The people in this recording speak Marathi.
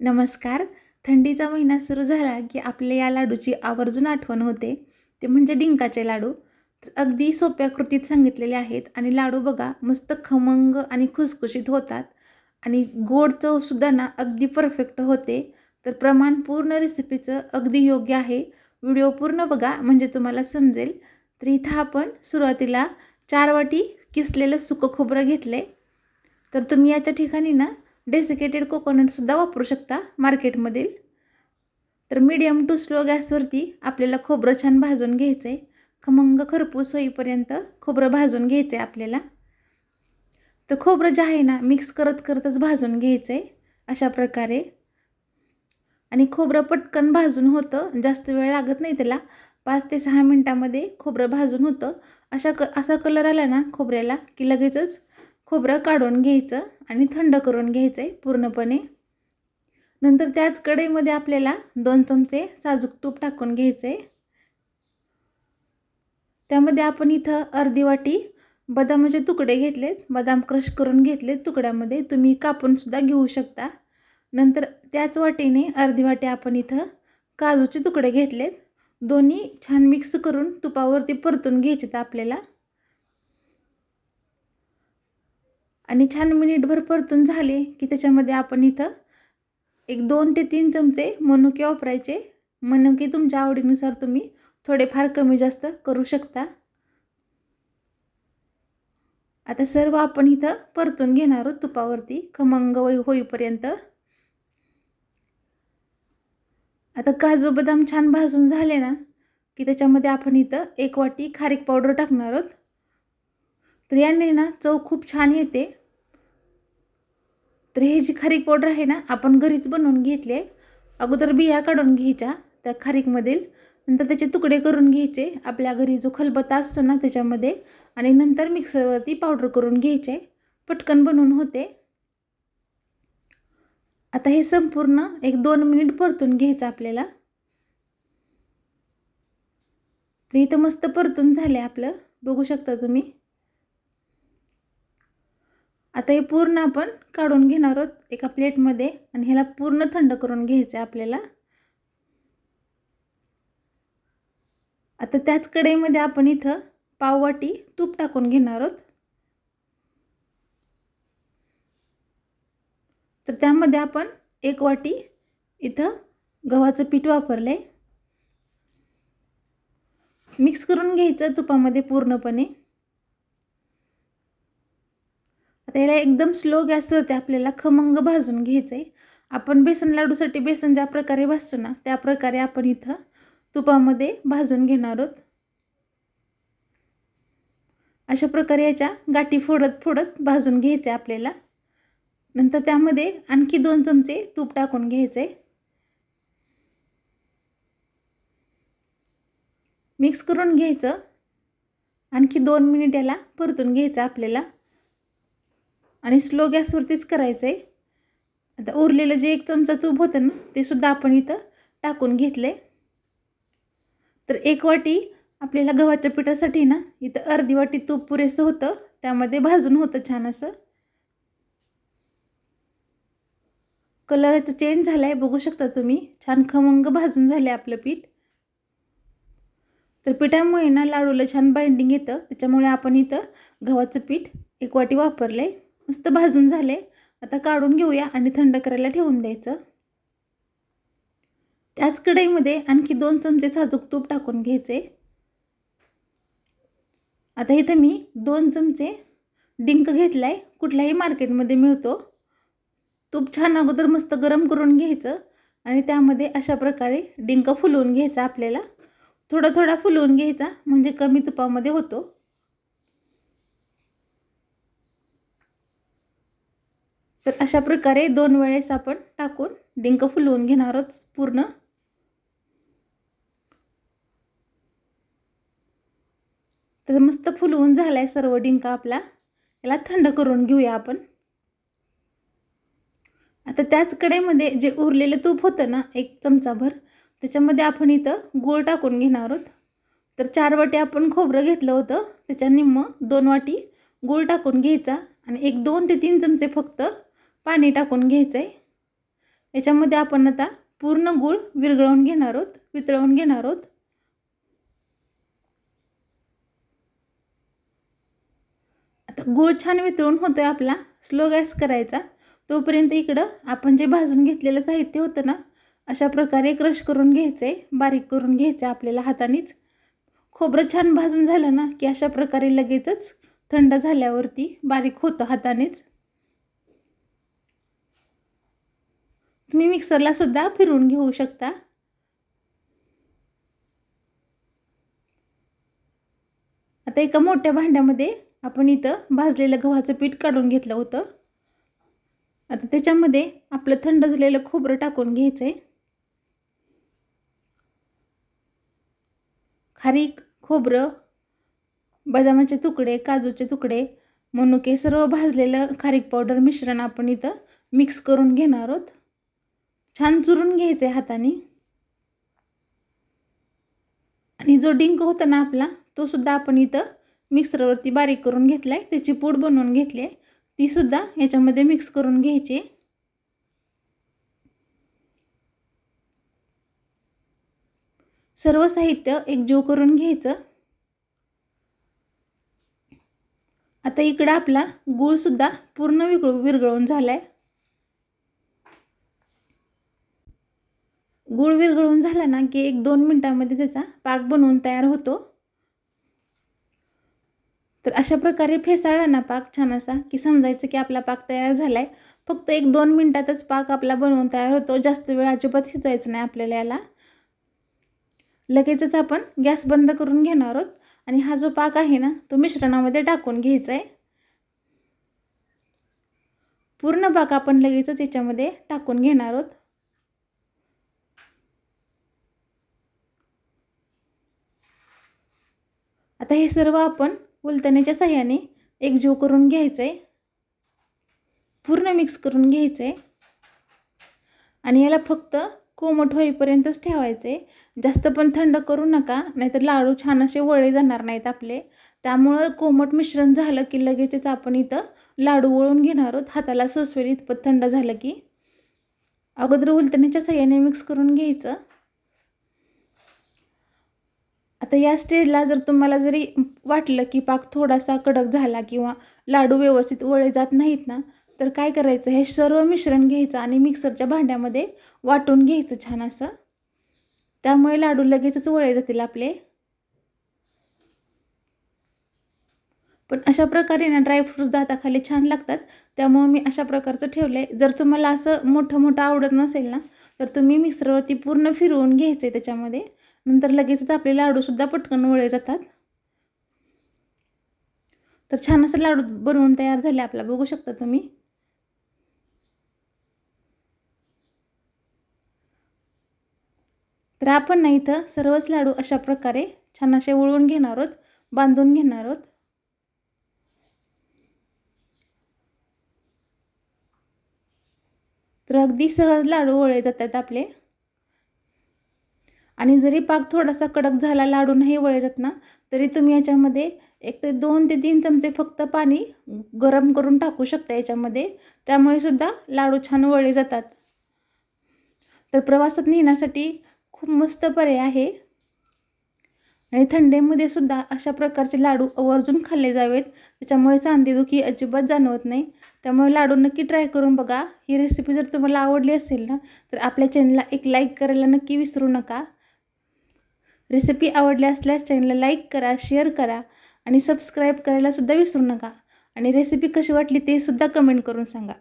नमस्कार. थंडीचा महिना सुरू झाला की आपल्या या लाडूची आवर्जून आठवण होते. ते म्हणजे डिंकाचे लाडू. तर अगदी सोप्या कृतीत सांगितलेले आहेत आणि लाडू बघा मस्त खमंग आणि खुसखुशीत होतात. आणि गोड चवसुद्धा ना अगदी परफेक्ट होते. तर प्रमाण पूर्ण रेसिपीचं अगदी योग्य आहे. व्हिडिओ पूर्ण बघा म्हणजे तुम्हाला समजेल. तर इथं आपण सुरुवातीला चार वाटी किसलेलं सुकं खोबरं घेतले तर तुम्ही याच्या ठिकाणी ना डेसिकेटेड कोकोनटसुद्धा वापरू शकता मार्केटमधील तर मीडियम टू स्लो गॅसवरती आपल्याला खोबरं छान भाजून घ्यायचं आहे खमंग खरपूस होईपर्यंत खोबरं भाजून घ्यायचं आहे आपल्याला. तर खोबरं जे आहे ना मिक्स करत करतच भाजून घ्यायचं आहे अशा प्रकारे. आणि खोबरं पटकन भाजून होतं जास्त वेळ लागत नाही त्याला. पाच ते सहा मिनटामध्ये खोबरं भाजून होतं. अशा क असा कलर आला ना खोबऱ्याला की लगेचच खोबरं काढून घ्यायचं आणि थंड करून घ्यायचं आहे पूर्णपणे. नंतर त्याच कढईमध्ये आपल्याला दोन चमचे साजूक तूप टाकून घ्यायचं आहे त्यामध्ये आपण इथं अर्धी वाटी बदामाचे तुकडे घेतलेत. बदाम क्रश करून घेतलेत तुकड्यामध्ये. तुम्ही कापूनसुद्धा घेऊ शकता. नंतर त्याच वाटीने अर्धी वाटी आपण इथं काजूचे तुकडे घेतलेत. दोन्ही छान मिक्स करून तुपावरती परतून घ्यायचे आपल्याला. आणि छान मिनिटभर परतून झाले की त्याच्यामध्ये आपण इथं एक दोन ते तीन चमचे मनुके वापरायचे. मनुके तुमच्या आवडीनुसार तुम्ही थोडेफार कमी जास्त करू शकता. आता सर्व आपण इथं परतून घेणार आहोत तुपावरती. खमंग होई होईपर्यंत. आता काजू बदाम छान भाजून झाले ना की त्याच्यामध्ये आपण इथं एक वाटी खारीक पावडर टाकणार आहोत. तर याने ना चव खूप छान येते. तर हे जी खारीक पावडर आहे ना आपण घरीच बनवून घेतले अगोदर बिया काढून घ्यायच्या त्या खारीकमधील. नंतर त्याचे तुकडे करून घ्यायचे. आपल्या घरी जो खलबत्ता असतो ना त्याच्यामध्ये. आणि नंतर मिक्सरवरती पावडर करून घ्यायचे. पटकन बनवून होते. आता हे संपूर्ण एक दोन मिनिट परतून घ्यायचं आपल्याला. तर इथं मस्त परतून झाले आपलं. बघू शकता तुम्ही. आता हे पूर्ण आपण काढून घेणार आहोत एका प्लेटमध्ये आणि ह्याला पूर्ण थंड करून घ्यायचं आहे आपल्याला. आता त्याच कढईमध्ये आपण इथं पाववाटी तूप टाकून घेणार आहोत. तर त्यामध्ये आपण एक वाटी इथं गव्हाचं पीठ वापरलं आहे मिक्स करून घ्यायचं तुपामध्ये पूर्णपणे. आता याला एकदम स्लो गॅसवरती आपल्याला खमंग भाजून घ्यायचं आहे आपण बेसन लाडूसाठी बेसन ज्या प्रकारे भाजतो ना त्या प्रकारे आपण इथं तुपामध्ये भाजून घेणार आहोत. अशा प्रकारे याच्या गाठी फोडत फोडत भाजून घ्यायचं आहे आपल्याला. नंतर त्यामध्ये आणखी दोन चमचे तूप टाकून घ्यायचं आहे मिक्स करून घ्यायचं. आणखी दोन मिनिट याला परतून घ्यायचं आपल्याला. आणि स्लो गॅसवरतीच करायचं आहे आता उरलेलं जे एक चमचा तूप होतं ना ते सुद्धा आपण इथं टाकून घेतले तर एक वाटी आपल्याला गव्हाच्या पिठासाठी ना इथं अर्धी वाटी तूप पुरेसं होतं. त्यामध्ये भाजून होतं छान असं. कलरचं चेंज झाला आहे बघू शकता तुम्ही. छान खमंग भाजून झाले आपलं पीठ. तर पिठामुळे ना लाडूला छान बाइंडिंग येतं. त्याच्यामुळे आपण इथं गव्हाचं पीठ एक वाटी वापरलं आहे मस्त भाजून झाले. आता काढून घेऊया आणि थंड करायला ठेवून द्यायचं. त्याच कढईमध्ये आणखी दोन चमचे साजूक तूप टाकून घ्यायचे. आता इथं मी दोन चमचे डिंक घेतला आहे कुठल्याही मार्केटमध्ये मिळतो. तूप छान अगोदर मस्त गरम करून घ्यायचं आणि त्यामध्ये अशा प्रकारे डिंक फुलवून घ्यायचा आपल्याला. थोडा थोडा फुलवून घ्यायचा म्हणजे कमी तुपामध्ये होतो. तर अशा प्रकारे दोन वेळेस आपण टाकून डिंक फुलवून घेणार आहोत पूर्ण. तर मस्त फुलवून झाला आहे सर्व डिंक आपला. याला थंड करून घेऊया आपण. आता त्याच कडेमध्ये जे उरलेलं तूप होतं ना एक चमचाभर त्याच्यामध्ये आपण इथं गूळ टाकून घेणार आहोत. तर चार वाटी आपण खोबरं घेतलं होतं त्याच्या निम्म दोन वाटी गूळ टाकून घ्यायचा. आणि एक दोन ते तीन चमचे फक्त पाणी टाकून घ्यायचं आहे याच्यामध्ये आपण आता पूर्ण गूळ विरघळवून घेणार आहोत वितळवून घेणार आहोत. आता गूळ छान वितळून होतो आहे आपला स्लो गॅस करायचा. तोपर्यंत इकडं आपण जे भाजून घेतलेलं साहित्य होतं ना अशा प्रकारे क्रश करून घ्यायचं आहे बारीक करून घ्यायचं आहे आपल्याला हातानेच. खोबरं छान भाजून झालं ना की अशा प्रकारे लगेचच थंड झाल्यावरती बारीक होतं हातानेच. तुम्ही मिक्सरला सुद्धा फिरवून घेऊ शकता. आता एका मोठ्या भांड्यामध्ये आपण इथं भाजलेलं गव्हाचं पीठ काढून घेतलं होतं. आता त्याच्यामध्ये आपलं थंड झालेलं खोबरं टाकून घ्यायचं आहे खारीक खोबरं बदामाचे तुकडे काजूचे तुकडे मनुके सर्व भाजलेलं खारीक पावडर मिश्रण आपण इथं मिक्स करून घेणार आहोत. छान चुरून घ्यायचं आहे हाताने. आणि जो डिंक होता ना आपला तो सुद्धा आपण इथं मिक्सरवरती बारीक करून घेतला आहे त्याची पूड बनवून घेतली आहे. ती सुद्धा याच्यामध्ये मिक्स करून घ्यायची. सर्व साहित्य एकजीव करून घ्यायचं. आता इकडं आपला गूळ सुद्धा पूर्ण विरघळ विरघळून झालाय. गुळ विरघळून झाला ना की एक दोन मिनटामध्ये त्याचा पाक बनवून तयार होतो. तर अशा प्रकारे फेसाळला ना पाक छान असा की समजायचं की आपला पाक तयार झाला आहे फक्त एक दोन मिनटातच पाक आपला बनवून तयार होतो. जास्त वेळ अजिबात शिजायचं नाही आपल्याला याला. लगेचच आपण गॅस बंद करून घेणार आहोत आणि हा जो पाक आहे ना तो मिश्रणामध्ये टाकून घ्यायचा आहे पूर्ण पाक आपण लगेचच याच्यामध्ये टाकून घेणार आहोत. हे सर्व आपण उलतण्याच्या साह्याने एकजीव करून घ्यायचं आहे पूर्ण मिक्स करून घ्यायचं आहे आणि याला फक्त कोमट होईपर्यंतच ठेवायचं आहे जास्त पण थंड करू नका नाहीतर लाडू छान असे वळे जाणार नाहीत आपले. त्यामुळं कोमट मिश्रण झालं की लगेचच आपण इथं लाडू वळून घेणार आहोत. हाताला सोसवेल इतपत थंड झालं की. अगोदर उलतण्याच्या साह्याने मिक्स करून घ्यायचं. आता या स्टेजला जर तुम्हाला जरी वाटलं की पाक थोडासा कडक झाला किंवा लाडू व्यवस्थित वळे जात नाहीत ना तर काय करायचं? हे सर्व मिश्रण घ्यायचं आणि मिक्सरच्या भांड्यामध्ये वाटून घ्यायचं छान असं. त्यामुळे लाडू लगेचच वळे जातील आपले. पण अशा प्रकारे ना ड्रायफ्रूट्स दाताखाली छान लागतात. त्यामुळे मी अशा प्रकारचं ठेवलं आहे जर तुम्हाला असं मोठं मोठं आवडत नसेल ना तर तुम्ही मिक्सरवरती पूर्ण फिरवून घ्यायचं आहे त्याच्यामध्ये. नंतर लगेचच आपले लाडूसुद्धा पटकन वळे जातात. तर छान असं लाडू बनवून तयार झाले आपला. बघू शकता तुम्ही. तर आपण ना इथं सर्वच लाडू अशा प्रकारे छान असे वळून घेणार आहोत बांधून घेणार आहोत. तर अगदी सहज लाडू वळे जातात आपले. आणि जरी पाक थोडासा कडक झाला लाडू नाही वळे जात ना तरी तुम्ही याच्यामध्ये एक ते दोन ते तीन चमचे फक्त पाणी गरम करून टाकू शकता याच्यामध्ये. त्यामुळे सुद्धा लाडू छान वळे जातात. तर प्रवासात नेण्यासाठी खूप मस्त पर्याय आहे. आणि थंडीमध्ये सुद्धा अशा प्रकारचे लाडू आवर्जून खाल्ले जावेत. त्याच्यामुळे सांधेदुखी अजिबात जाणवत नाही. त्यामुळे लाडू नक्की ट्राय करून बघा. ही रेसिपी जर तुम्हाला आवडली असेल ना तर आपल्या चॅनलला एक लाईक करायला नक्की विसरू नका. रेसिपी आवडली असल्यास चॅनलला लाईक करा शेअर करा आणि सबस्क्राईब करायला सुद्धा विसरू नका. आणि रेसिपी कशी वाटली ते सुद्धा कमेंट करून सांगा.